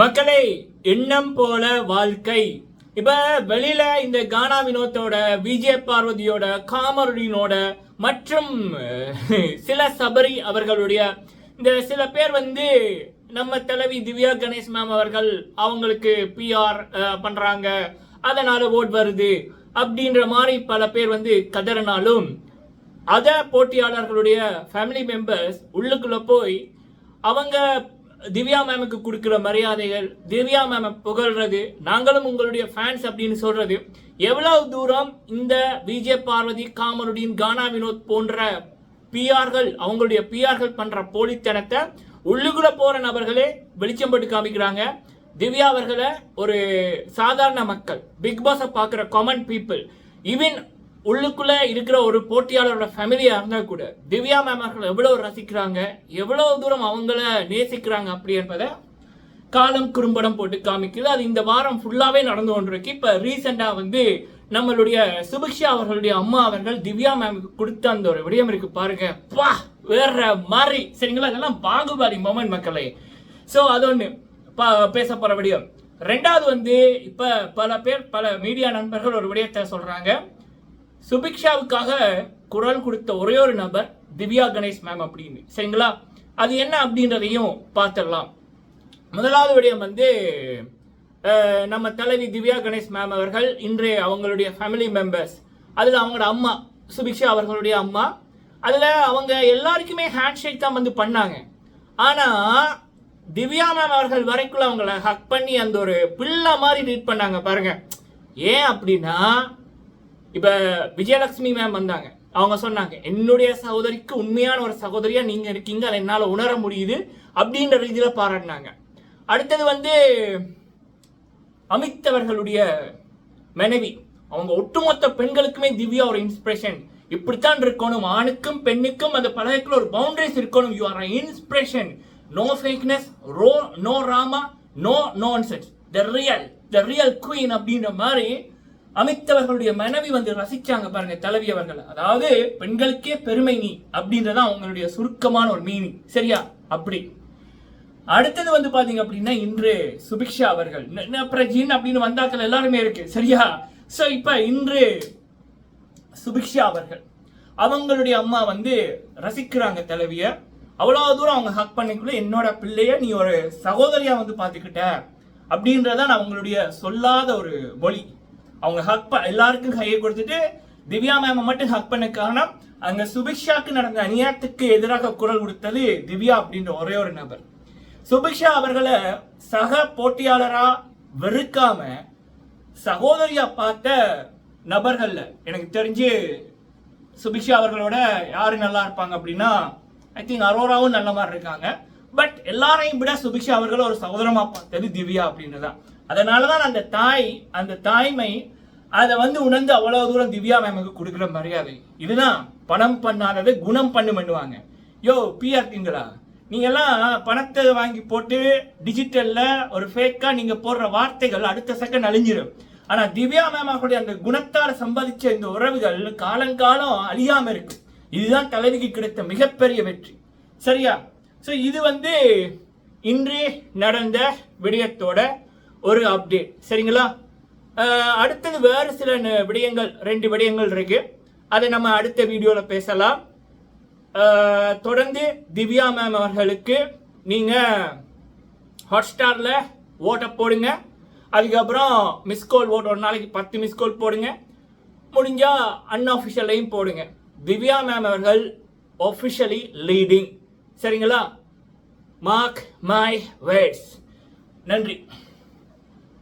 மக்களை எண்ணம் போல வாழ்க்கை. இப்ப வெளியில இந்த கானா வினோத்தோட விஜய் பார்வதியோட காமருடினோட மற்றும் சில சபரி அவர்களுடைய இந்த சில பேர் வந்து நம்ம தலைவி திவ்யா கணேஷ் மேம் அவர்கள் அவங்களுக்கு பிஆர் பண்றாங்க. அதனால ஓட் வருது. அப்படின்ற மாதிரி பல பேர் வந்து கதறினாலும் அத போட்டியாளர்களுடைய ஃபேமிலி மெம்பர்ஸ் உள்ளுக்குள்ள போய் அவங்க திவ்யா மேமுக்கு கொடுக்குற மரியாதைகள் திவ்யா மேமை புகழ்றது நாங்களும் உங்களுடைய ஃபேன்ஸ் அப்படின்னு சொல்றது எவ்வளவு தூரம் இந்த விஜய் பார்வதி காமருடின் கானா வினோத் போன்ற பிஆர்கள் அவங்களுடைய பிஆர்கள் பண்ற போலித்தனத்தை உள்ளுக்குள்ள போற நபர்களே வெளிச்சம் போட்டு காமிக்கிறாங்க. திவ்யா அவர்களை ஒரு சாதாரண மக்கள் பிக் பாஸை பார்க்குற காமன் பீப்புள் ஈவன் உள்ளுக்குள்ள இருக்கிற ஒரு போட்டியாளரோட ஃபேமிலியா இருந்தா கூட திவ்யா மேம் அவர்கள் எவ்வளவு ரசிக்கிறாங்க எவ்வளவு தூரம் அவங்கள நேசிக்கிறாங்க அப்படி என்பதை காலம் குறும்படம் போட்டு காமிக்குது. அது இந்த வாரம் ஃபுல்லாவே நடந்து கொண்டிருக்கு. இப்ப ரீசெண்டா வந்து நம்மளுடைய சுபிக்ஷா அவர்களுடைய அம்மா அவர்கள் திவ்யா மேமுக்கு கொடுத்த அந்த ஒரு விடயம் இருக்கு பாருங்க. பா வேற மாதிரி. சரிங்களா? இதெல்லாம் பாகுபாடி மொமெண்ட் மக்களே. ஸோ அது ஒன்று பேச போற விடயம். ரெண்டாவது வந்து இப்ப பல பேர் பல மீடியா நண்பர்கள் ஒரு விடயத்தை சொல்றாங்க. சுபிக்ஷாவுக்காக குரல் கொடுத்த ஒரே ஒரு நபர் திவ்யா கணேஷ் மேம் அப்படின்னு. சரிங்களா? அது என்ன அப்படின்றதையும் பார்த்துடலாம். முதலாவது விடயம் வந்து நம்ம தலைவி திவ்யா கணேஷ் மேம் அவர்கள் இன்றைய அவங்களுடைய ஃபேமிலி மெம்பர்ஸ் அதில் அவங்களோட அம்மா சுபிக்ஷா அவர்களுடைய அம்மா. அதில் அவங்க எல்லாருக்குமே ஹேண்ட் ஷேக் தான் வந்து பண்ணாங்க. ஆனால் திவ்யா மேம் அவர்கள் வரைக்குள்ள அவங்கள ஹக் பண்ணி அந்த ஒரு பிள்ளை மாதிரி ட்ரீட் பண்ணாங்க பாருங்க. ஏன் அப்படின்னா இப்போ விஜயலட்சுமி மேம் வந்தாங்க. அவங்க சொன்னாங்க என்னுடைய சகோதரிக்கு உண்மையான ஒரு சகோதரியா நீங்க இருக்கீங்க அதை என்னால் உணர முடியுது அப்படின்ற ரீதியில் பாராட்டினாங்க. அடுத்தது வந்து அமித் அவர்களுடைய மனைவி. அவங்க ஒட்டுமொத்த பெண்களுக்குமே திவ்யா ஒரு இன்ஸ்பிரேஷன் இப்படித்தான் இருக்கணும். ஆணுக்கும் பெண்ணுக்கும் அந்த பழகத்தில் ஒரு பவுண்டரிஸ் இருக்கணும். You are inspiration no fakeness row no drama no nonsense the real the real queen அப்படின்ற மாதிரி அமித்தவர்களுடைய மனைவி வந்து ரசிச்சாங்க பாருங்க தலைவி அவர்கள் அதாவது பெண்களுக்கே பெருமை நீ அப்படின்றதான் அவங்களுடைய சுருக்கமான ஒரு மீனிங் சரியா? அப்படி. அடுத்தது வந்து பாத்தீங்க அப்படின்னா இன்று சுபிக்ஷா அவர்கள். ந- அப்படின்னு வந்தாக்கள் எல்லாருமே இருக்கு. சரியா? சோ இப்ப இன்று சுபிக்ஷா அவர்கள். அவங்களுடைய அம்மா வந்து ரசிக்கிறாங்க தலைவிய. அவ்வளவு தூரம் அவங்க ஹக் பண்ணிக்குள்ள என்னோட பிள்ளைய நீ ஒரு சகோதரியா வந்து பாத்துக்கிட்ட அப்படின்றதான் அவங்களுடைய சொல்லாத ஒரு மொழி அவங்க ஹக் ப எல்லாருக்கும் கையை கொடுத்துட்டு திவ்யா மேமை மட்டும் ஹக் பண்ண காரணம் அங்க சுபிக்ஷாக்கு நடந்த அநியாயத்துக்கு எதிராக குரல் கொடுத்தது திவ்யா அப்படின்ற ஒரே ஒரு நபர். சுபிக்ஷா அவர்களை சக போட்டியாளரா வெறுக்காம சகோதரியா பார்த்த நபர்கள்ல எனக்கு தெரிஞ்சு சுபிக்ஷா அவர்களோட யாரு நல்லா இருப்பாங்க அப்படின்னா ஐ திங்க் அரோராவும் நல்ல மாதிரி இருக்காங்க. பட் எல்லாரையும் விட சுபிக்ஷா அவர்கள் ஒரு சகோதரமா பார்த்தது திவ்யா அப்படின்றதான் அதனாலதான் அந்த தாய் அந்த தாய்மை அதை வந்து உணர்ந்து அவ்வளவு தூரம் திவ்யா மேமுக்கு கொடுக்குற மரியாதை. இதுதான் பணம் பண்ணாதது குணம் பண்ணு பண்ணுவாங்க. யோ பிஆர் கிங்களா? நீங்க எல்லாம் பணத்தை வாங்கி போட்டு டிஜிட்டலில் ஒரு ஃபேக்காக நீங்கள் போடுற வார்த்தைகள் அடுத்த செகண்ட் அழிஞ்சிடும் ஆனால் திவ்யா மேம் அந்த குணத்தால் சம்பாதிச்ச இந்த உறவுகள் காலங்காலம் அழியாமல் இருக்கு. இதுதான் தலைவிக்கு கிடைத்த மிகப்பெரிய வெற்றி. சரியா? ஸோ இது வந்து இன்று நடந்த விடயத்தோட ஒரு அப்டேட் சரிங்களா? அடுத்தது வேறு சில ந- விடயங்கள் ரெண்டு விடயங்கள் இருக்கு. அதை நம்ம அடுத்த வீடியோவில் பேசலாம். தொடர்ந்து திவ்யா மேம் அவர்களுக்கு நீங்கள் ஹாட்ஸ்டாரில் ஓட்டை போடுங்க. அதுக்கப்புறம் மிஸ்கால் ஓட் ஒரு நாளைக்கு பத்து மிஸ்கால் போடுங்க. முடிஞ்சால் அன்அஃபிஷியலையும் போடுங்க. திவ்யா மேம் அவர்கள் ஒஃபிஷியலி லீடிங் சரிங்களா? மார்க் மை வேர்ட்ஸ் நன்றி.